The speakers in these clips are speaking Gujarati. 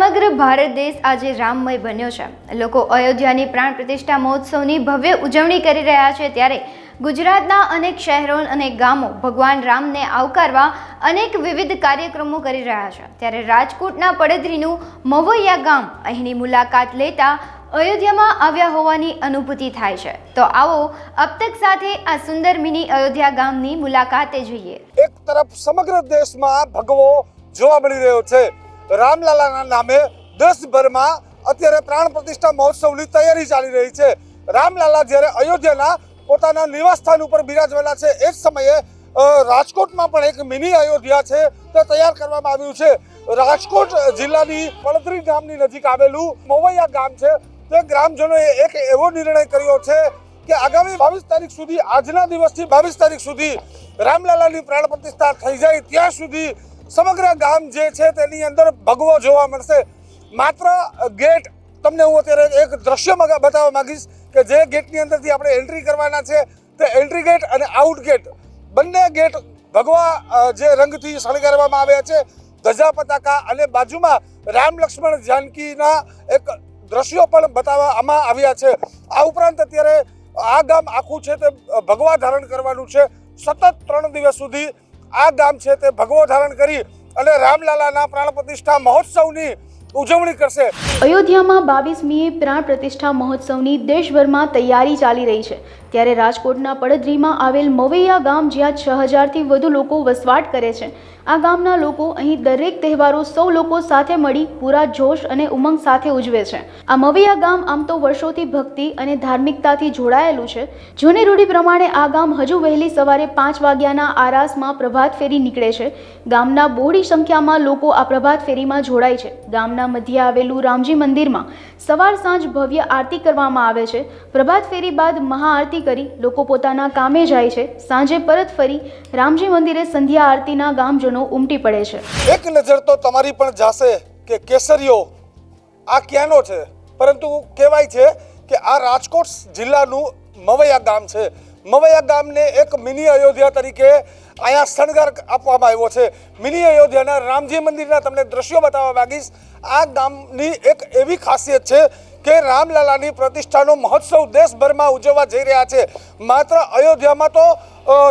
સમગ્ર ભારત દેશ આજે રામમય બન્યો છે. લોકો અયોધ્યાની પ્રાણ પ્રતિષ્ઠા મહોત્સવની ભવ્ય ઉજવણી કરી રહ્યા છે ત્યારે ગુજરાતના અનેક શહેરો અને ગામો ભગવાન રામને આવકારવા અનેક વિવિધ કાર્યક્રમો કરી રહ્યા છે. ત્યારે રાજકોટના પડદરીનું મવૈયા ગામ અહીંની મુલાકાત લેતા અયોધ્યામાં આવ્યા હોવાની અનુભૂતિ થાય છે. તો આવો અબતક સાથે આ સુંદર મિની અયોધ્યા ગામની મુલાકાતે જઈએ. એક તરફ સમગ્ર દેશમાં ભગવો જોવા મળી રહ્યો છે. રામલાલાના નામે દેશભરમાં અત્યારે પ્રાણ પ્રતિષ્ઠા મહોત્સવની તૈયારી ચાલી રહી છે. રામલાલા જ્યારે અયોધ્યાના પોતાના નિવાસસ્થાન ઉપર બિરાજવેલા છે, એ જ સમયે રાજકોટમાં પણ એક મિની અયોધ્યા છે, તે તૈયાર કરવામાં આવ્યું છે. રાજકોટ જિલ્લાની પડદરી ગામની નજીક આવેલું મવૈયા ગામ છે. તે ગ્રામજનોએ એક એવો નિર્ણય કર્યો છે કે આગામી બાવીસ તારીખ સુધી, આજના દિવસથી બાવીસ તારીખ સુધી રામલાલાની પ્રાણ પ્રતિષ્ઠા થઈ જાય ત્યાં સુધી સમગ્ર ગામ જે છે તેની અંદર ભગવો જોવા મળશે. માત્ર ગેટ તમને હું અત્યારે એક દ્રશ્ય બતાવવા માંગીશ કે જે ગેટની અંદરથી આપણે એન્ટ્રી કરવાના છે તે એન્ટ્રી ગેટ અને આઉટ ગેટ. બંને ગેટ ભગવા જે રંગથી શણગારવામાં આવ્યા છે, ધજા પતાકા અને બાજુમાં રામ લક્ષ્મણ જાનકીના એક દ્રશ્યો પણ બતાવવામાં આવ્યા છે. આ ઉપરાંત અત્યારે આ ગામ આખું છે તે ભગવા ધારણ કરવાનું છે. સતત ત્રણ દિવસ સુધી આ ધામ છે તે ભગવો ધારણ કરી અને રામલાલાના પ્રાણ પ્રતિષ્ઠા મહોત્સવની ઉજવણી કરશે. અયોધ્યામાં બાવીસમીએ પ્રાણ પ્રતિષ્ઠા મહોત્સવની દેશભરમાં તૈયારી ચાલી રહી છે. ત્યારે રાજકોટના પડદરીમાં આવેલ મવૈયા ગામ, જ્યાં છ હજારથી વધુ લોકો વસવાટ કરે છે. આ ગામના લોકો અહીં દરેક તહેવારો સૌ લોકો સાથે મળી પૂરા જોશ અને ઉમંગ સાથે ઉજવે છે. આ મવૈયા ગામ આમ તો વર્ષોથી ભક્તિ અને ધાર્મિકતાથી જોડાયેલું છે, જૂની રૂઢી પ્રમાણે આ ગામ હજુ વહેલી સવારે પાંચ વાગ્યાના આરાસમાં પ્રભાત ફેરી નીકળે છે. ગામના બહોળી સંખ્યામાં લોકો આ પ્રભાત ફેરીમાં જોડાય છે. ગામના મધ્યે આવેલું રામજી મંદિરમાં સવાર સાંજ ભવ્ય આરતી કરવામાં આવે છે. પ્રભાત ફેરી બાદ મહાઆરતી કરી લોકો પોતાના કામે જાય છે. સાંજે પરત ફરી રામજી મંદિરે સંધ્યા આરતીના ગામજનો ઉમટી પડે છે. એક નજર તો તમારી પણ જાશે કે કેસરીઓ આ ક્યાંનો છે? પરંતુ કહેવાય છે કે આ રાજકોટ જિલ્લાનું મવૈયા ગામ છે. મવૈયા ગામને એક મિની અયોધ્યા તરીકે અહીંયા શણગાર આપવામાં આવ્યો છે. મિની અયોધ્યાના રામજી મંદિરના તમને દ્રશ્યો બતાવવા માંગીશ. આ ગામની એક એવી ખાસિયત છે કે રામલાલાની પ્રતિષ્ઠાનો મહોત્સવ દેશભરમાં ઉજવવા જઈ રહ્યા છે. માત્ર અયોધ્યામાં તો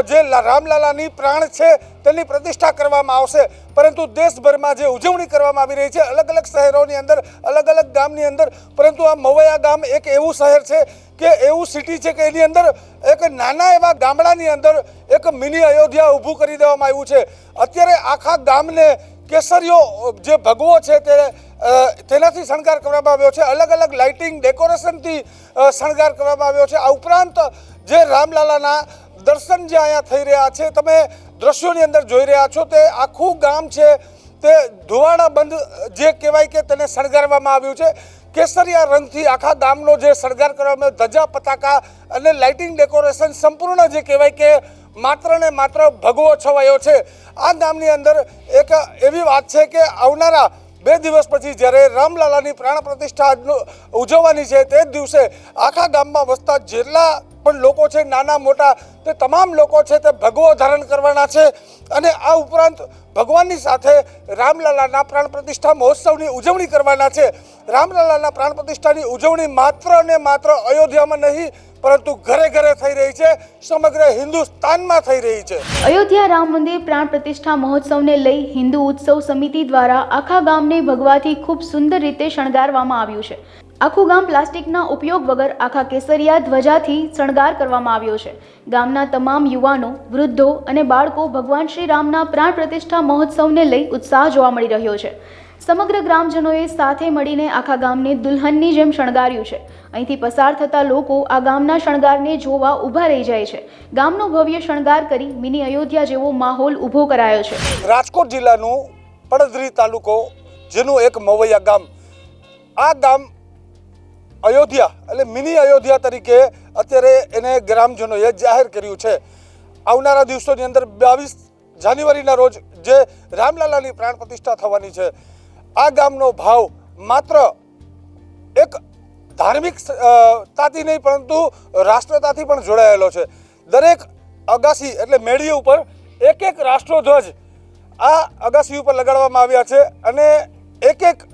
જે રામલાલાની પ્રાણ છે તેની પ્રતિષ્ઠા કરવામાં આવશે. પરંતુ દેશભરમાં જે ઉજવણી કરવામાં આવી રહી છે અલગ અલગ શહેરોની અંદર અલગ અલગ ગામની અંદર, પરંતુ આ મવૈયા ગામ એક એવું શહેર છે કે એવું સિટી છે કે એની અંદર એક નાના એવા ગામડાની અંદર એક મિની અયોધ્યા ઊભું કરી દેવામાં આવ્યું છે. અત્યારે આખા ગામને કેસરીઓ જે ભગવો છે તે તેનાથી શણગાર કરવામાં આવ્યો છે. અલગ અલગ લાઇટિંગ ડેકોરેશનથી શણગાર કરવામાં આવ્યો છે. આ ઉપરાંત જે રામલાલાના દર્શન જે અહીંયા થઈ રહ્યા છે, તમે દ્રશ્યોની અંદર જોઈ રહ્યા છો તે આખું ગામ છે તે ધોવાણા બંધ, જે કહેવાય કે તેને શણગારવામાં આવ્યું છે. કેસરિયા રંગથી આખા ગામનો જે શણગાર કરવામાં ધજા, પતાકા અને લાઇટિંગ ડેકોરેશન સંપૂર્ણ જે કહેવાય કે માત્ર ને માત્ર ભગવો છવાયો છે. આ ગામની અંદર એક એવી વાત છે કે આવનારા બે દિવસ પછી જ્યારે રામલાલાની પ્રાણ પ્રતિષ્ઠા ઉજવવાની છે તે જ દિવસે આખા ગામમાં વસતા જેટલા પણ લોકો છે, નાના, મોટા, તે તમામ લોકો છે તે ભગવો ધારણ કરવાના છે. અને આ ઉપરાંત ભગવાનની સાથે રામલાલાના પ્રાણ પ્રતિષ્ઠા મહોત્સવની ઉજવણી કરવાના છે. રામલાલાના પ્રાણ પ્રતિષ્ઠાની ઉજવણી માત્ર ને માત્ર અયોધ્યામાં નહીં પરંતુ ઘરે ઘરે થઈ રહી છે, સમગ્ર હિન્દુસ્તાનમાં થઈ રહી છે. અયોધ્યા રામ મંદિર પ્રાણ પ્રતિષ્ઠા મહોત્સવને લઈ હિન્દુ ઉત્સવ સમિતિ દ્વારા આખા ગામને ભગવાથી ખૂબ સુંદર રીતે શણગારવામાં આવ્યું છે. આખું ગામ પ્લાસ્ટિકના ઉપયોગ વગર આખા કેસરિયા ધ્વજાથી શણગાર કરવામાં આવ્યો છે. ગામના તમામ યુવાનો, વૃદ્ધો અને બાળકો ભગવાન શ્રી રામના પ્રાણ પ્રતિષ્ઠા મહોત્સવને લઈ ઉત્સાહ જોવા મળી રહ્યો છે. સમગ્ર ગ્રામજનોએ સાથે મળીને આખા ગામને દુલ્હનની જેમ શણગાર્યું છે. અહીંથી પસાર થતા લોકો આ ગામના શણગારને જોવા ઊભા રહી જાય છે. ગામનો ભવ્ય શણગાર કરી મિની અયોધ્યા જેવો માહોલ ઊભો કરાયો છે. રાજકોટ જિલ્લાનું પડદરી તાલુકો, જેનું એક મવૈયા ગામ. આ ગામ અયોધ્યા, એટલે મિની અયોધ્યા તરીકે અત્યારે એને ગ્રામજનોએ જાહેર કર્યું છે. આવનારા દિવસોની અંદર બાવીસ જાન્યુઆરીના રોજ જે રામલાલાની પ્રાણ પ્રતિષ્ઠા થવાની છે. આ ગામનો ભાવ માત્ર એક ધાર્મિક તાથી નહીં, પરંતુ રાષ્ટ્રતાથી પણ જોડાયેલો છે. દરેક અગાસી એટલે મેળી ઉપર એક એક રાષ્ટ્રધ્વજ આ અગાસી ઉપર લગાડવામાં આવ્યા છે અને એક એક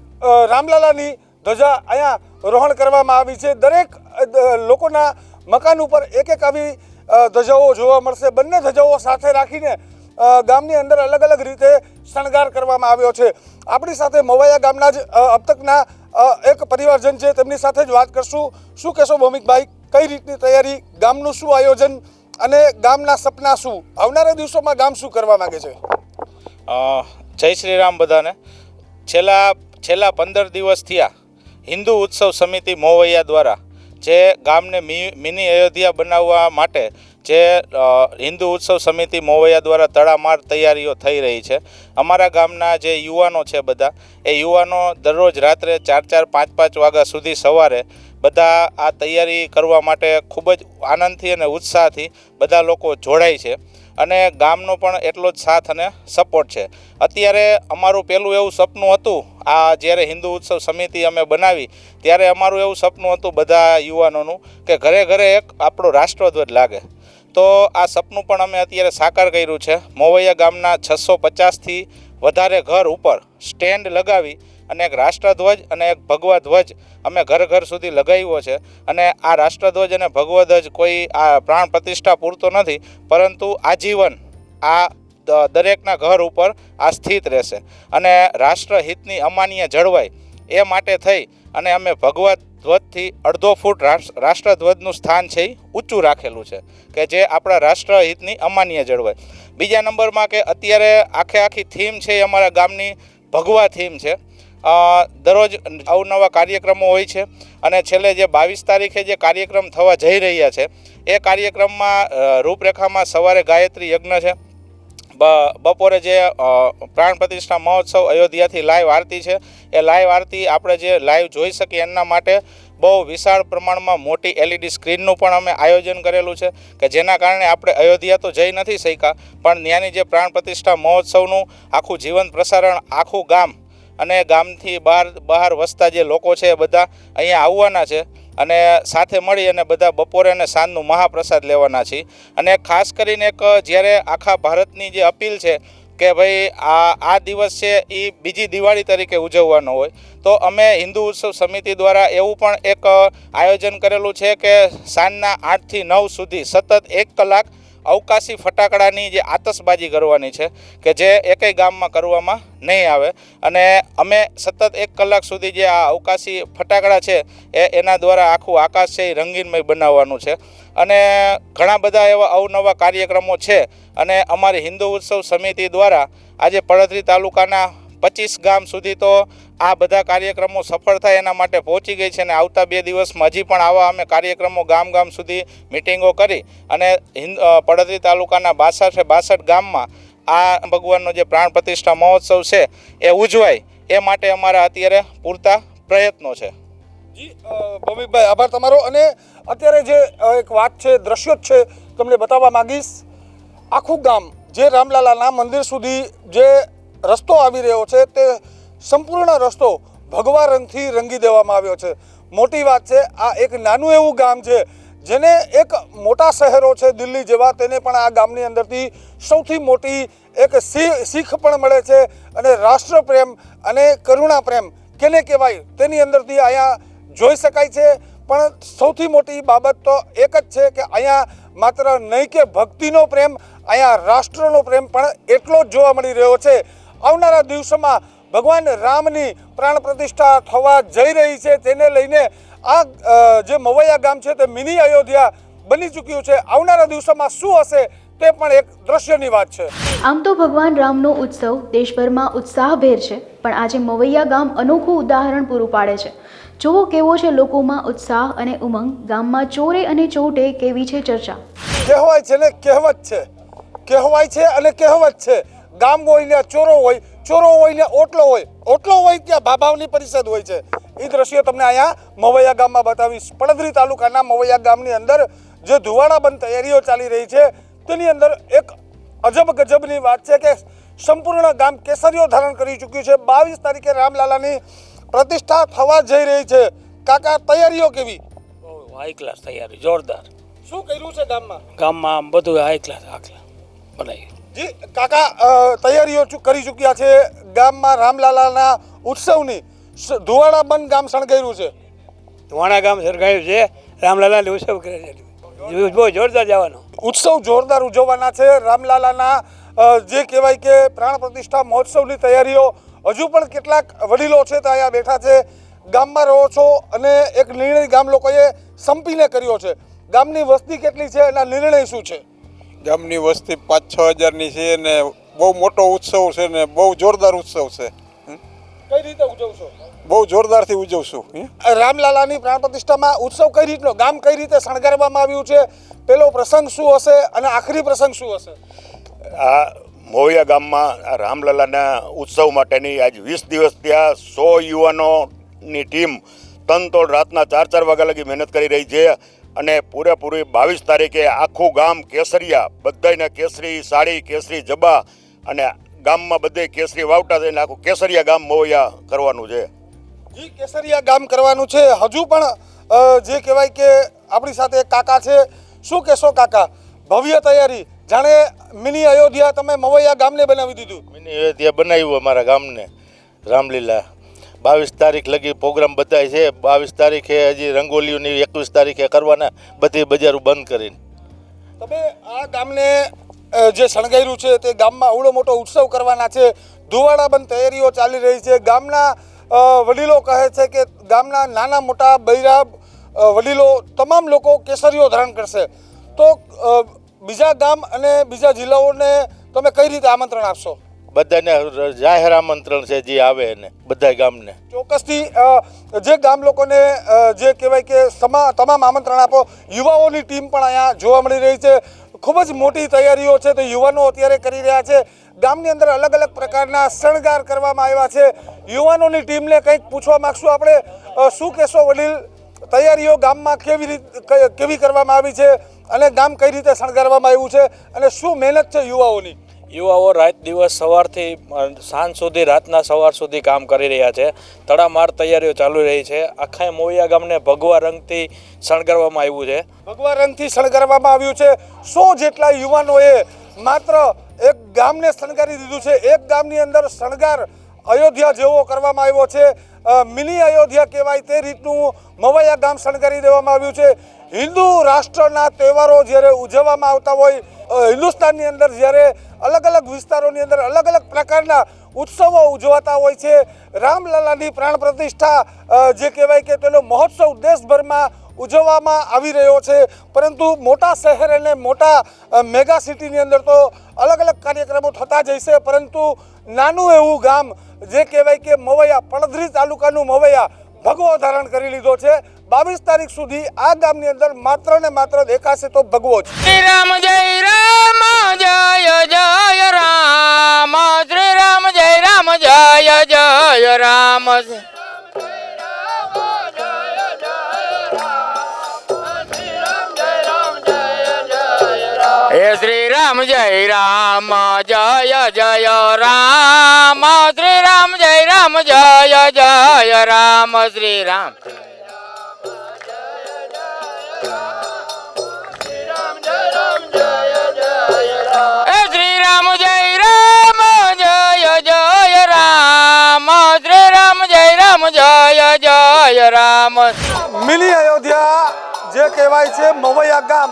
રામલાલાની ધ્વજા અહીંયા રોહણ કરવામાં આવી છે. દરેક લોકોના મકાન ઉપર એક એક આવી ધ્વજાઓ જોવા મળશે. બંને ધજાઓ સાથે રાખીને ગામની અંદર અલગ અલગ રીતે શણગાર કરવામાં આવ્યો છે. આપણી સાથે મવાયા ગામના જ અબ તકના એક પરિવારજન છે, તેમની સાથે જ વાત કરશું. શું કહેશો ભૌમિકભાઈ? કઈ રીતની તૈયારી? ગામનું શું આયોજન? અને ગામના સપના શું? આવનારા દિવસોમાં ગામ શું કરવા માંગે છે? જય શ્રી રામ બધાને. છેલ્લા છેલ્લા પંદર દિવસ થયા હિન્દુ ઉત્સવ સમિતિ મોવૈયા દ્વારા જે ગામને મિની અયોધ્યા બનાવવા માટે જે હિન્દુ ઉત્સવ સમિતિ મોવૈયા દ્વારા તડામાર તૈયારીઓ થઈ રહી છે. અમારા ગામના જે યુવાનો છે બધા, એ યુવાનો દરરોજ રાત્રે ચાર ચાર, પાંચ પાંચ વાગ્યા સુધી સવારે બધા આ તૈયારી કરવા માટે ખૂબ જ આનંદથી અને ઉત્સાહથી બધા લોકો જોડાય છે અને ગામનો પણ એટલો જ સાથ અને સપોર્ટ છે. અત્યારે અમારું પહેલું એવું સપનું હતું, આ જ્યારે હિન્દુ ઉત્સવ સમિતિ અમે બનાવી, ત્યારે અમારું એવું સપનું હતું બધા યુવાનોનું કે ઘરે ઘરે એક આપણો રાષ્ટ્રધ્વજ લાગે. તો આ સપનું પણ અમે અત્યારે સાકાર કર્યું છે. મોવૈયા ગામના છસો પચાસથી વધારે ઘર ઉપર સ્ટેન્ડ લગાવી અને એક રાષ્ટ્રધ્વજ અને એક ભગવા ધ્વજ અમે ઘર ઘર સુધી લગાવ્યો છે. અને આ રાષ્ટ્રધ્વજ અને ભગવા ધ્વજ કોઈ આ પ્રાણ પ્રતિષ્ઠા પૂરતો નથી, પરંતુ આજીવન આ દરેકના ઘર ઉપર આ સ્થિત રહેશે. અને રાષ્ટ્રહિતની અમાન્ય જળવાય એ માટે થઈ અને અમે ભગવા ધ્વજથી અડધો ફૂટ રાષ્ટ્રધ્વજનું સ્થાન છે એ ઊંચું રાખેલું છે, કે જે આપણા રાષ્ટ્રહિતની અમાન્ય જળવાય બીજા નંબરમાં કે અત્યારે આખે આખી થીમ છે એ અમારા ગામની ભગવા થીમ છે. દરરોજ અવનવા કાર્યક્રમો હોય છે અને છેલ્લે જે બાવીસ તારીખે જે કાર્યક્રમ થવા જઈ રહ્યા છે, એ કાર્યક્રમમાં રૂપરેખામાં સવારે ગાયત્રી યજ્ઞ છે. બપોરે જે પ્રાણ પ્રતિષ્ઠા મહોત્સવ અયોધ્યાથી લાઈવ આરતી છે. એ લાઈવ આરતી આપણે જે લાઈવ જોઈ શકીએ એના માટે બહુ વિશાળ પ્રમાણમાં મોટી એલઈડી સ્ક્રીનનું પણ અમે આયોજન કરેલું છે કે જેના કારણે આપણે અયોધ્યા તો જઈ નથી શક્યા, પણ ત્યાંની જે પ્રાણ પ્રતિષ્ઠા મહોત્સવનું આખું જીવંત પ્રસારણ, આખું ગામ અને ગામથી બહાર બહાર વસતા જે લોકો છે એ બધા અહીંયા આવવાના છે. અને સાથે મળી અને બધા બપોરે અને સાંજનું મહાપ્રસાદ લેવાના છીએ. અને ખાસ કરીને એક, જ્યારે આખા ભારતની જે અપીલ છે કે ભાઈ આ આ દિવસ છે એ બીજી દિવાળી તરીકે ઉજવવાનો હોય, તો અમે હિન્દુ ઉત્સવ સમિતિ દ્વારા એવું પણ એક, આયોજન કરેલું છે કે સાંજના આઠથી નવ સુધી સતત એક કલાક અવકાશી ફટાકડાની જે આતશબાજી કરવાની છે કે જે એકેય ગામમાં કરવામાં નહીં આવે. અને અમે સતત એક કલાક સુધી જે આ અવકાશી ફટાકડા છે એ એના દ્વારા આખું આકાશ છે એ રંગીનમય બનાવવાનું છે. અને ઘણા બધા એવા અવનવા કાર્યક્રમો છે. અને અમારી હિન્દુ ઉત્સવ સમિતિ દ્વારા આજે પડદરી તાલુકાના પચીસ ગામ સુધી તો આ બધા કાર્યક્રમો સફળ થાય એના માટે પહોંચી ગઈ છે અને આવતા બે દિવસમાં હજી પણ આવા અમે કાર્યક્રમો ગામ ગામ સુધી મિટિંગો કરી અને હિન્દ અ, પડધરી તાલુકાના બાસઠ બાસઠ ગામમાં આ ભગવાનનો જે પ્રાણ પ્રતિષ્ઠા મહોત્સવ છે એ ઉજવાય એ માટે અમારા અત્યારે પૂરતા પ્રયત્નો છે. જી ભૌમિકભાઈ આભાર તમારો અને અત્યારે જે એક વાત છે દ્રશ્યો છે તમને બતાવવા માંગીશ. આખું ગામ જે રામલાલાના મંદિર સુધી જે રસ્તો આવી રહ્યો છે તે સંપૂર્ણ રસ્તો ભગવા રંગથી રંગી દેવામાં આવ્યો છે. મોટી વાત છે, આ એક નાનું એવું ગામ છે, જેને એક મોટા શહેરો છે દિલ્હી જેવા, તેને પણ આ ગામની અંદરથી સૌથી મોટી એક શીખ પણ મળે છે અને રાષ્ટ્રપ્રેમ અને કરુણા પ્રેમ કેને કહેવાય, તેની અંદરથી અહીંયા જોઈ શકાય છે. પણ સૌથી મોટી બાબત તો એક જ છે કે અહીંયા માત્ર નહીં કે ભક્તિનો પ્રેમ, અહીંયા રાષ્ટ્રનો પ્રેમ પણ એટલો જ જોવા મળી રહ્યો છે. આવનારા દિવસોમાં ભગવાન રામની પ્રાણ પ્રતિષ્ઠા થવા જઈ રહી છે. તેને લઈને આ જે મવૈયા ગામ છે તે મિની અયોધ્યા બની ચૂક્યું છે. આવનારા દિવસોમાં શું હશે તે પણ એક દ્રશ્યની વાત છે. આમ તો ભગવાન રામનો ઉત્સવ દેશભરમાં ઉત્સાહભેર છે પણ આજે મવૈયા ગામ અનોખું ઉદાહરણ પૂરું પાડે છે. જુઓ કેવો છે લોકોમાં ઉત્સાહ અને ઉમંગ. ગામમાં ચોરે અને ચોટે કેવી છે ચર્ચા? કહેવાય છે ને કહેવત છે. કહેવાય છે અને કહેવત છે. ગામ હોય ને ચોરો હોય ચોરો હોય ને ઓટલો હોય ઓટલો હોય ત્યાં ભાભાવની પરિષદ હોય છે. એ દ્રશ્યો તમને અહીંયા મવૈયા ગામમાં બતાવીશ. પડદરી તાલુકાના મવૈયા ગામની અંદર જે ધુવાડાબંધ તૈયારીઓ ચાલી રહી છે તેની અંદર એક અજબ ગજબની વાત છે કે સંપૂર્ણ ગામ કેસરીઓ ધારણ કરી ચૂક્યું છે. બાવીસ તારીખે રામલાલાની પ્રતિષ્ઠા થવા જઈ રહી છે. કાકા તૈયારીઓ કેવી? હાઈ ક્લાસ તૈયારી જોરદાર. શું કર્યું છે ગામમાં? ગામમાં આમ બધું હાઈ ક્લાસ આખલા બનાવી. જી કાકા તૈયારીઓ કરી ચૂક્યા છે ગામમાં રામલાલાના ઉત્સવની. ધુવાડા બંધ ગામ શણગાર્યું છે. ધુવાણા ગામ સરગાયું છે. રામલાલાને ઉત્સવ કરે છે. બહુ જોરદાર જવાનો. ઉત્સવ જોરદાર ઉજવવાના છે. રામલાલાના જે કહેવાય કે પ્રાણ પ્રતિષ્ઠા મહોત્સવની તૈયારીઓ હજુ પણ કેટલાક વડીલો છે તો અહીંયા બેઠા છે. ગામમાં રહો છો અને એક નિર્ણય ગામ લોકોએ સંપીને કર્યો છે. ગામની વસ્તી કેટલી છે એના નિર્ણય શું છે? ગામની વસ્તી પાંચ છ હજારની છે ને બહુ મોટો ઉત્સવ છે ને બહુ જોરદાર ઉત્સવ છે. કઈ રીતે ઉજવશો બહુ જોરદારથી ઉજવશું રામલાલાની પ્રાણ પ્રતિષ્ઠામાં ઉત્સવ કઈ રીતનો? ગામ કઈ રીતે શણગારવામાં આવ્યું છે? પેલો પ્રસંગ શું હશે અને આખરી પ્રસંગ શું હશે? આ મોવિયા ગામમાં રામલાલાના રામલલાના ઉત્સવ માટેની આજ વીસ દિવસ ત્યાં સો યુવાનોની ટીમ તનતોડ રાતના ચાર ચાર વાગ્યા લગી મહેનત કરી રહી છે. અને પૂરેપૂરી બાવીસ તારીખે આખું ગામ કેસરિયા બધાયને કેસરી સાડી કેસરી જબા અને ગામમાં બધે કેસરી વાવટા થઈને આખું કેસરિયા ગામ મોયા કરવાનું છે. જી કેસરિયા ગામ કરવાનું છે. હજુ પણ જે કહેવાય કે આપણી સાથે કાકા છે. શું કહેશો કાકા? ભવ્ય તૈયારી. જાણે મિની અયોધ્યા તમે મવૈયા ગામને બનાવી દીધું. મિની અયોધ્યા બનાવ્યું અમારા ગામને રામલીલા. બાવીસ તારીખ લગી પ્રોગ્રામ બધાય છે. બાવીસ તારીખે હજી રંગોલીઓની એકવીસ તારીખે કરવાના. બધી બજારો બંધ કરીને. તમે આ ગામને જે શણગાર્યું છે તે ગામમાં અવળો મોટો ઉત્સવ કરવાના છે. ધુવાડા બંધ તૈયારીઓ ચાલી રહી છે. ગામના વડીલો કહે છે કે ગામના નાના મોટા બૈરા વડીલો તમામ લોકો કેસરીઓ ધારણ કરશે. તો બીજા ગામ અને બીજા જિલ્લાઓને તમે કઈ રીતે આમંત્રણ આપશો? બધાને જાહેર આમંત્રણ છે જે આવે એને બધા ગામને. ચોક્કસથી જે ગામ લોકોને જે કહેવાય કે સમા, તમામ આમંત્રણ આપો, યુવાઓની ટીમ પણ અહીંયા જોવા મળી રહી છે. ખૂબ જ મોટી તૈયારીઓ છે તો યુવાનો અત્યારે કરી રહ્યા છે. ગામની અંદર અલગ અલગ પ્રકારના શણગાર કરવામાં આવ્યા છે. યુવાનોની ટીમને કંઈક પૂછવા માગશું આપણે. શું કહેશો વડીલ? તૈયારીઓ ગામમાં કેવી રીતે કેવી કરવામાં આવી છે? અને ગામ કઈ રીતે શણગારવામાં આવ્યું છે? અને શું મહેનત છે યુવાઓની? યુવાઓ રાત દિવસ સવારથી સાંજ સુધી, રાતના સવાર સુધી કામ કરી રહ્યા છે. તડામાર તૈયારીઓ ચાલુ રહી છે. આખા મોવિયા ગામને ભગવા રંગથી શણગારવામાં આવ્યું છે. ભગવા રંગથી શણગારવામાં આવ્યું છે. સો જેટલા યુવાનોએ માત્ર એક ગામને શણગારી દીધું છે. એક ગામની અંદર શણગાર અયોધ્યા જેવો કરવામાં આવ્યો છે. મિની અયોધ્યા કહેવાય તે રીતનું મવૈયા ગામ શણગારી દેવામાં આવ્યું છે. હિન્દુ રાષ્ટ્રના તહેવારો જ્યારે ઉજવવામાં આવતા હોય હિન્દુસ્તાનની અંદર જ્યારે અલગ અલગ વિસ્તારોની અંદર અલગ અલગ પ્રકારના ઉત્સવો ઉજવાતા હોય છે, રામલલાની પ્રાણ પ્રતિષ્ઠા જે કહેવાય કે તેનો મહોત્સવ દેશભરમાં ઉજવવામાં આવી રહ્યો છે. પરંતુ મોટા શહેર અને મોટા મેગા સિટીની અંદર તો અલગ અલગ કાર્યક્રમો થતા જ હશે પરંતુ નાનું એવું ગામ, જે કહેવાય કે મવૈયા, પડધરી તાલુકાનું મવૈયા ભગવો ધારણ કરી લીધો છે. બાવીસ તારીખ સુધી આ ગામની અંદર માત્ર ને માત્ર દેખાશે તો ભગવો જ. શ્રી રામ જય રામ, જય જય રામ, શ્રી રામ જય રામ, જય જય રામ. હે શ્રી રામ જય રામ, જય જય રામ, શ્રી રામ જય રામ, જય જય રામ, શ્રી રામ. રામ, જય જય રામ. મિની અયોધ્યા, જે કહેવાય છે મવૈયા ગામ.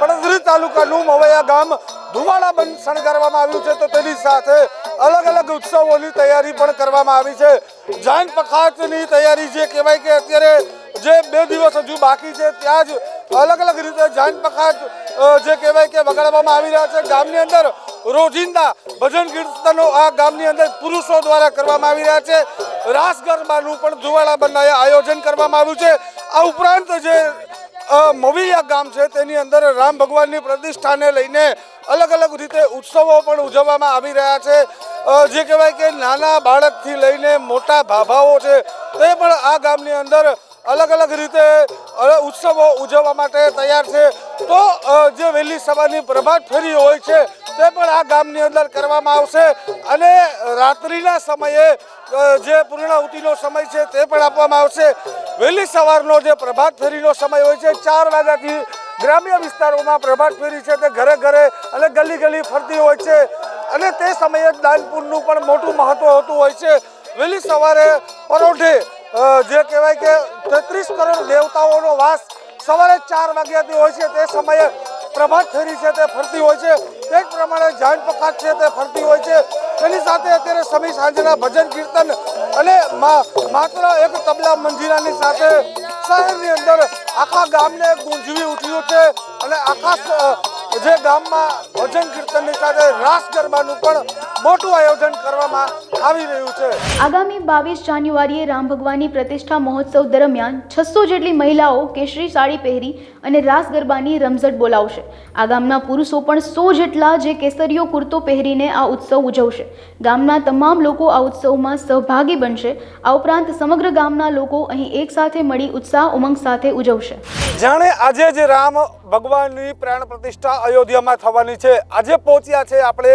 પડધરી તાલુકાનું મવૈયા ગામ ધુવાડા બંધ શણગારવામાં આવ્યું છે તો તેની સાથે અલગ અલગ ઉત્સવોની તૈયારી પણ કરવામાં આવી છે. જાન પખાતની તૈયારી જે કહેવાય કે અત્યારે જે બે દિવસ હજુ બાકી છે, ત્યાં જ અલગ અલગ રીતે જાન પખાત જે કહેવાય કે વગાડવામાં આવી રહ્યા છે. ગામની અંદર રોજિંદા ભજન કીર્તનો આ ગામની અંદર પુરુષો દ્વારા કરવામાં આવી રહ્યા છે. રાસ ગરબાનું પણ ધુવાળા બંધાએ આયોજન કરવામાં આવ્યું છે. આ ઉપરાંત જે મવિયા ગામ છે તેની અંદર રામ ભગવાનની પ્રતિષ્ઠાને લઈને અલગ અલગ રીતે ઉત્સવો પણ ઉજવવામાં આવી રહ્યા છે. જે કહેવાય કે નાના બાળકથી લઈને મોટા ભાભાઓ છે તે પણ આ ગામની અંદર અલગ અલગ રીતે ઉત્સવો ઉજવવા માટે તૈયાર છે. તો જે વહેલી સવારની પ્રભાત ફેરી હોય છે તે પણ આ ગામની અંદર કરવામાં આવશે. અને રાત્રિના સમયે જે પૂર્ણાહુતિનો સમય છે તે પણ આપવામાં આવશે. વહેલી સવારનો જે પ્રભાત ફેરીનો સમય હોય છે, ચાર વાગ્યાથી ગ્રામ્ય વિસ્તારોમાં પ્રભાત ફેરી છે તે ઘરે ઘરે અને ગલી ગલી ફરતી હોય છે. અને તે સમયે દાનપુરનું પણ મોટું મહત્વ હોતું હોય છે. વહેલી સવારે પરોઢે જે કહેવાય કે તેત્રીસ કરોડ દેવતાઓનો વાસ સવારે ચાર વાગ્યાથી હોય છે, તે સમયે પ્રભાત ફેરી છે તે ફરતી હોય છે. તે જ પ્રમાણે જાન પખાત છે તે ફરતી હોય છે. તેની સાથે અત્યારે સમી સાંજના ભજન કીર્તન અને માત્ર એક તબલા મંજીરાની સાથે શહેરની અંદર આખા ગામને ગુંજવી ઉઠ્યું છે અને આખા જે ગામમાં ભજન કીર્તનની સાથે રાસ ગરબાનું પણ મોટું આયોજન કરવામાં આવી રહ્યું છે. આગામી બાવીસ જાન્યુઆરીએ રામ ભગવાનની પ્રતિષ્ઠા મહોત્સવ દરમિયાન છસો જેટલી મહિલાઓ કેશરી સાડી પહેરી અને રાસ ગરબાની રમઝટ બોલાવશે. આ ગામના પુરુષો પણ સો જેટલા જે કેસરીયો કુર્તો પહેરીને આ ઉત્સવ ઉજવશે. ગામના તમામ લોકો આ ઉત્સવમાં સહભાગી બનશે. આ ઉપરાંત સમગ્ર ગામના લોકો અહીં એકસાથે મળી ઉત્સાહ ઉમંગ સાથે ઉજવશે. જાણે આજે જે રામ ભગવાનની પ્રાણ પ્રતિષ્ઠા અયોધ્યામાં થવાની છે. આજે પહોંચ્યા છે આપણે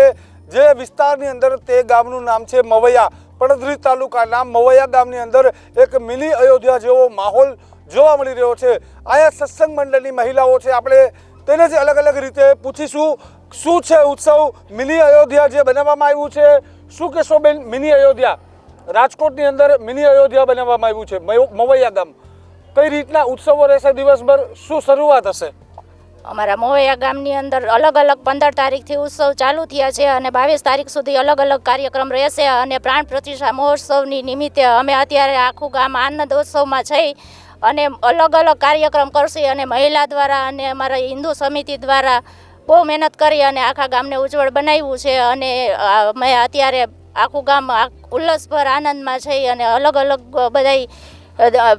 જે વિસ્તારની અંદર તે ગામનું નામ છે મવૈયા. પડદરી તાલુકાના મવૈયા ગામની અંદર એક મિની અયોધ્યા જેવો માહોલ જોવા મળી રહ્યો છે. અહીંયા સત્સંગ મંડળની મહિલાઓ છે. આપણે તેને જ અલગ અલગ રીતે પૂછીશું. શું છે ઉત્સવ? મિની અયોધ્યા જે બનાવવામાં આવ્યું છે. શું કહેશો બેન? મિની અયોધ્યા. રાજકોટની અંદર મિની અયોધ્યા બનાવવામાં આવ્યું છે. મવૈયા ગામ. કઈ રીતના ઉત્સવો રહેશે દિવસભર? શું શરૂઆત હશે? અમારા મોવૈયા ગામની અંદર અલગ અલગ પંદર તારીખથી ઉત્સવ ચાલુ થયા છે અને બાવીસ તારીખ સુધી અલગ અલગ કાર્યક્રમ રહેશે અને પ્રાણ પ્રતિષ્ઠા મહોત્સવની નિમિત્તે અમે અત્યારે આખું ગામ આનંદ ઉત્સવમાં જઈ અને અલગ અલગ કાર્યક્રમ કરશે અને મહિલા દ્વારા અને અમારા હિન્દુ સમિતિ દ્વારા બહુ મહેનત કરી અને આખા ગામને ઉજ્જવળ બનાવ્યું છે અને મેં અત્યારે આખું ગામ ઉલ્લાસભર આનંદમાં જઈ અને અલગ અલગ બધાય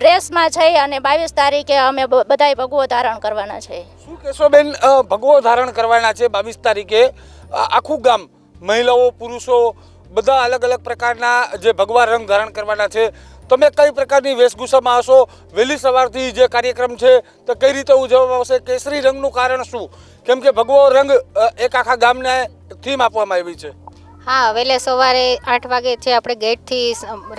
ડ્રેસમાં છે અને બાવીસ તારીખે અમે બધાય ભગવો ધારણ કરવાના છે. શું કહેશો બેન ભગવો ધારણ કરવાના છે બાવીસ તારીખે? આખું ગામ, મહિલાઓ, પુરુષો, બધા અલગ અલગ પ્રકારના જે ભગવા રંગ ધારણ કરવાના છે. તમે કઈ પ્રકારની વેશભૂષામાં હશો? વહેલી સવારથી જે કાર્યક્રમ છે, તો કઈ રીતે ઉજવવામાં આવશે? કેસરી રંગનું કારણ શું? કેમ કે ભગવો રંગ એક આખા ગામને થીમ આપવામાં આવી છે. હા, વહેલે સવારે આઠ વાગે છે આપણે ગેટથી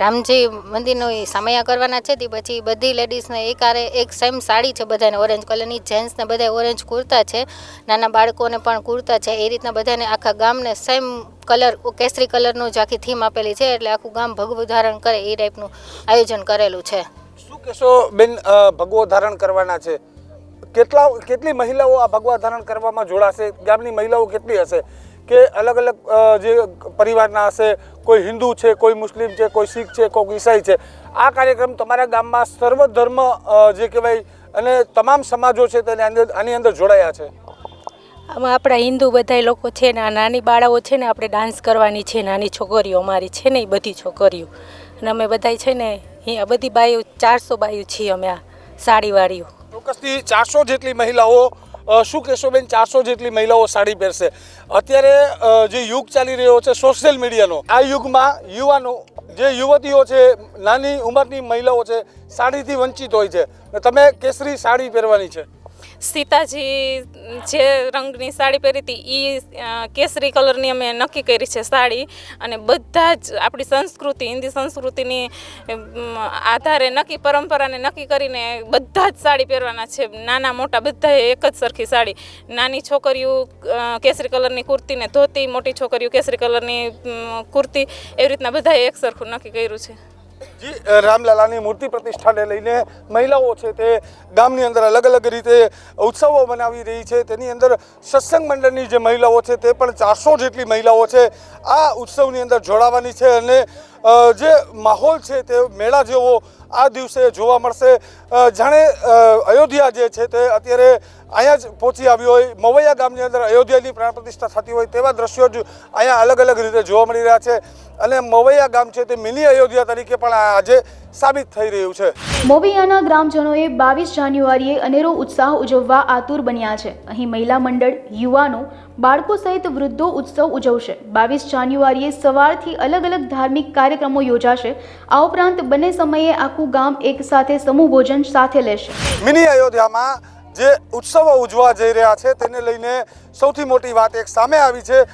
રામજી મંદિરનો એ સામૈયા કરવાના છે તે પછી બધી લેડીઝને એકારે એક સેમ સાડી છે, બધાને ઓરેન્જ કલરની, જેન્ટ્સને બધા ઓરેન્જ કુર્તા છે, નાના બાળકોને પણ કુર્તા છે, એ રીતના બધાને આખા ગામને સેમ કલર કેસરી કલરનું જ આખી થીમ આપેલી છે, એટલે આખું ગામ ભગવું ધારણ કરે, એ ટાઈપનું આયોજન કરેલું છે. શું કહેશો બેન ભગવો ધારણ કરવાના છે? કેટલા, કેટલી મહિલાઓ આ ભગવા ધારણ કરવામાં જોડાશે? ગામની મહિલાઓ કેટલી હશે? કે અલગ અલગ જે પરિવારના હશે કોઈ હિન્દુ છે કોઈ મુસ્લિમ છે કોઈ શીખ છે કોઈ ઈસાઈ છે આ કાર્યક્રમ તમારા ગામમાં સર્વ ધર્મ જે કહેવાય અને તમામ સમાજો છે તેની અંદર- આની અંદર જોડાયા છે. આમાં આપણા હિન્દુ બધાય લોકો છે ને આ નાની બાળાઓ છે ને આપણે ડાન્સ કરવાની છે નાની છોકરીઓ અમારી છે ને એ બધી છોકરીઓ. અને અમે બધાય છે ને અહીંયા બધી બાઈઓ ચારસો બાઈઓ છીએ અમે આ સાડીવાળીઓ. ચોક્કસથી ચારસો જેટલી મહિલાઓ શું કહેશો બેન, ચારસો જેટલી મહિલાઓ સાડી પહેરશે. અત્યારે જે યુગ ચાલી રહ્યો છે સોશિયલ મીડિયાનો આ યુગમાં યુવાનો, જે યુવતીઓ છે, નાની ઉંમરની મહિલાઓ છે, સાડીથી વંચિત હોય છે. તમે કેસરી સાડી પહેરવાની છે. સીતાજી જે રંગની સાડી પહેરી હતી એ કેસરી કલરની અમે નક્કી કરી છે સાડી. અને બધા જ આપણી સંસ્કૃતિ, હિન્દી સંસ્કૃતિની આધારે નક્કી પરંપરાને નક્કી કરીને બધા જ સાડી પહેરવાના છે. નાના મોટા બધાએ એક જ સરખી સાડી. નાની છોકરીઓ કેસરી કલરની કુર્તી ને ધોતી, મોટી છોકરીઓ કેસરી કલરની કુર્તી, એવી રીતના બધાએ એક સરખું નક્કી કર્યું છે. રામલાલાની મૂર્તિ પ્રતિષ્ઠાને લઈને મહિલાઓ છે તે ગામની અંદર અલગ અલગ રીતે ઉત્સવો મનાવી રહી છે. તેની અંદર સત્સંગ મંડળની જે મહિલાઓ છે તે પણ ચારસો જેટલી મહિલાઓ છે આ ઉત્સવની અંદર જોડાવાની છે અને જે માહોલ છે તે મેળા જેવો આ દિવસે જોવા મળશે. જાણે અયોધ્યા જે છે તે અત્યારે અહીંયા જ પહોંચી આવ્યો હોય. મવૈયા ગામની અંદર અયોધ્યાની પ્રાણ પ્રતિષ્ઠા થતી હોય તેવા દ્રશ્યો જ અહીંયા અલગ અલગ રીતે જોવા મળી રહ્યા છે અને મવૈયા ગામ છે તે મિની અયોધ્યા તરીકે પણ આજે સાબિત થઈ રહ્યું છે. મોવૈયાના ગ્રામજનોએ બાવીસ જાન્યુઆરીએ અનેરો ઉત્સાહ ઉજવવા આતુર બન્યા છે. અહીં મહિલા મંડળ, યુવાનો બાળકો સહિત વૃદ્ધો ઉત્સવ ઉજવશે. બાવીસ જાન્યુઆરીએ સવારથી અલગ અલગ ધાર્મિક કાર્યક્રમો યોજાશે. આ ઉપરાંત બંને સમયે આખું ગામ એક સાથે સમૂહ ભોજન સાથે લેશે. મિની અયોધ્યામાં જે ઉત્સવો ઉજવા જઈ રહ્યા છે, તેને લઈને સૌથી મોટી વાત એક સામે આવી છે.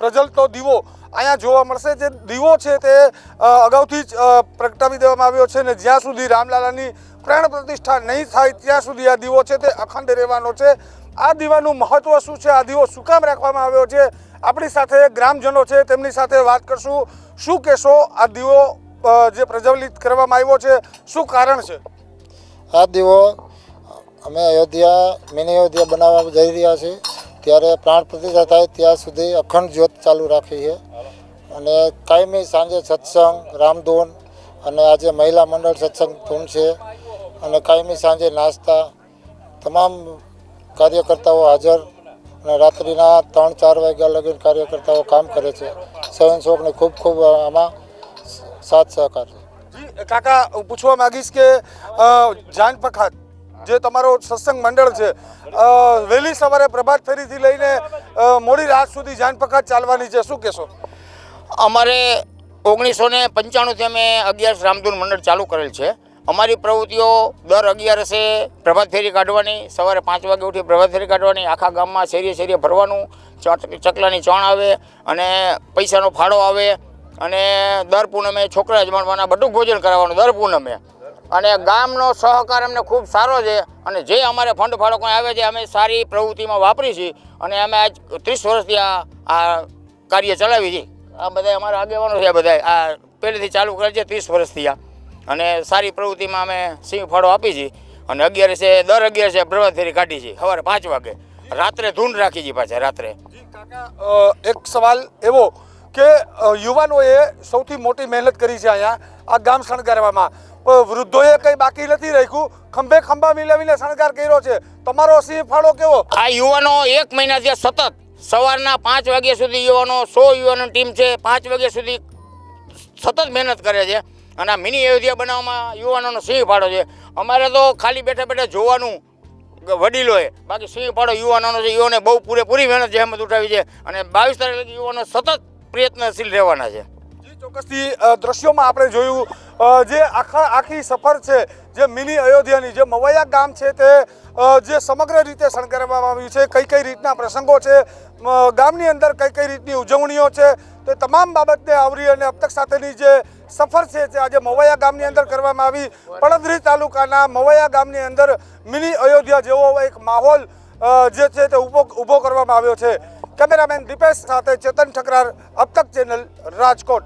રજલતો દીવો અહીંયા જોવા મળશે. જે દીવો છે તે અગાઉથી જ પ્રગટાવી દેવામાં આવ્યો છે ને જ્યાં સુધી રામલાલાની પ્રાણ પ્રતિષ્ઠા નહીં થાય, ત્યાં સુધી આ દીવો છે તે અખંડ રહેવાનો છે. આ દીવાનું મહત્વ શું છે? આ દીવો શું કામ રાખવામાં આવ્યો છે? આપણી સાથે ગ્રામજનો છે, તેમની સાથે વાત કરશું. શું કહેશો આ દીવો જે પ્રજ્વલિત કરવામાં આવ્યો છે? શું કારણ છે? આ દીવો અમે અયોધ્યા, મિની અયોધ્યા બનાવવા જઈ રહ્યા છીએ. ત્યારે પ્રાણ પ્રતિષ્ઠા થાય ત્યાં સુધી અખંડ જ્યોત ચાલુ રાખી છે અને કાયમી સાંજે સત્સંગ, રામધૂન અને આજે મહિલા મંડળ સત્સંગ ધૂન છે. અને કાયમી સાંજે નાસ્તા, તમામ કાર્યકર્તાઓ હાજર અને રાત્રિના ત્રણ ચાર વાગ્યા લગીન કાર્યકર્તાઓ કામ કરે છે. સ્વયંસેવકને ખૂબ ખૂબ આમાં સાથ સહકાર છે. જી કાકા હું પૂછવા માંગીશ કે જાન પખાત જે તમારો સત્સંગ મંડળ છે વહેલી સવારે પ્રભાત ફેરીથી લઈને મોડી રાત સુધી જાન પખાત ચાલવાની છે શું કહેશો? અમારે ઓગણીસો ને પંચાણુંથી અમે અગિયાર રામધૂન મંડળ ચાલુ કરેલ છે. અમારી પ્રવૃત્તિઓ દર અગિયારસે પ્રભાત ફેરી કાઢવાની, સવારે પાંચ વાગે ઉઠી પ્રભાત ફેરી કાઢવાની, આખા ગામમાં શેરીએ શેરીએ ભરવાનું ચકલાની ચણ આવે અને પૈસાનો ફાળો આવે અને દર પૂનમે છોકરા જમાડવાના બધું ભોજન કરાવવાનું દર પૂનમે. અને ગામનો સહકાર અમને ખૂબ સારો છે અને જે અમારે ફંડ ફાળો કોઈ આવે છે, અમે સારી પ્રવૃત્તિમાં વાપરી છીએ અને અમે આજ ત્રીસ વર્ષથી આ આ કાર્ય ચલાવી છીએ આ બધા અમારા આગેવાનો છે બધા આ પહેલેથી ચાલુ કરે છે, ત્રીસ વર્ષથી આ. અને સારી પ્રવૃત્તિમાં અમે સિંહ ફાળો આપી છીએ અને અગિયારસે દર અગિયારસે પ્રભાત ફેરી કાઢી છીએ સવારે પાંચ વાગે. રાત્રે ધૂન રાખી છીએ પાછા રાત્રે. એક સવાલ એવો કે યુવાનોએ સૌથી મોટી મહેનત કરી છે અહીંયા આ ગામ શણગારવામાં. વૃદ્ધોએ કંઈ બાકી નથી રાખ્યું ખંભે ખંભા મિલાવીને શણગાર કર્યો છે. તમારો સિંહ ફાળો કેવો? આ યુવાનો એક મહિનાથી સતત. સવારના પાંચ વાગ્યા સુધી યુવાનો સો યુવાનો ટીમ છે પાંચ વાગ્યા સુધી સતત મહેનત કરે છે. અને આ મિની અયોધ્યા બનાવવામાં યુવાનોનો સિંહ ફાળો છે. અમારે તો ખાલી બેઠા બેઠા જોવાનું વડીલોએ બાકી સિંહ ફાળો યુવાનોનો છે. યુવાને બહુ પૂરેપૂરી મહેનત જહેમત ઉઠાવી છે. અને બાવીસ તારીખ યુવાનો સતત પ્રયત્નશીલ રહેવાના છે. ચોક્કસથી દ્રશ્યોમાં આપણે જોયું જે આખા, આખી સફર છે, જે મિની અયોધ્યાની, જે મવૈયા ગામ છે તે જે સમગ્ર રીતે શણગારવામાં આવ્યું છે, કઈ કઈ રીતના પ્રસંગો છે ગામની અંદર કઈ કઈ રીતની ઉજવણીઓ છે, તે તમામ બાબતને આવરી અને અબ સાથેની જે સફર છે તે આજે મવૈયા ગામની અંદર કરવામાં આવી. પડદરી તાલુકાના મવૈયા ગામની અંદર મિની અયોધ્યા જેવો એક માહોલ જે છે તે ઊભો ઊભો કરવામાં આવ્યો છે. કેમેરામેન દીપેશ સાથે ચેતન ઠકરાર અબ તક ચેનલ રાજકોટ.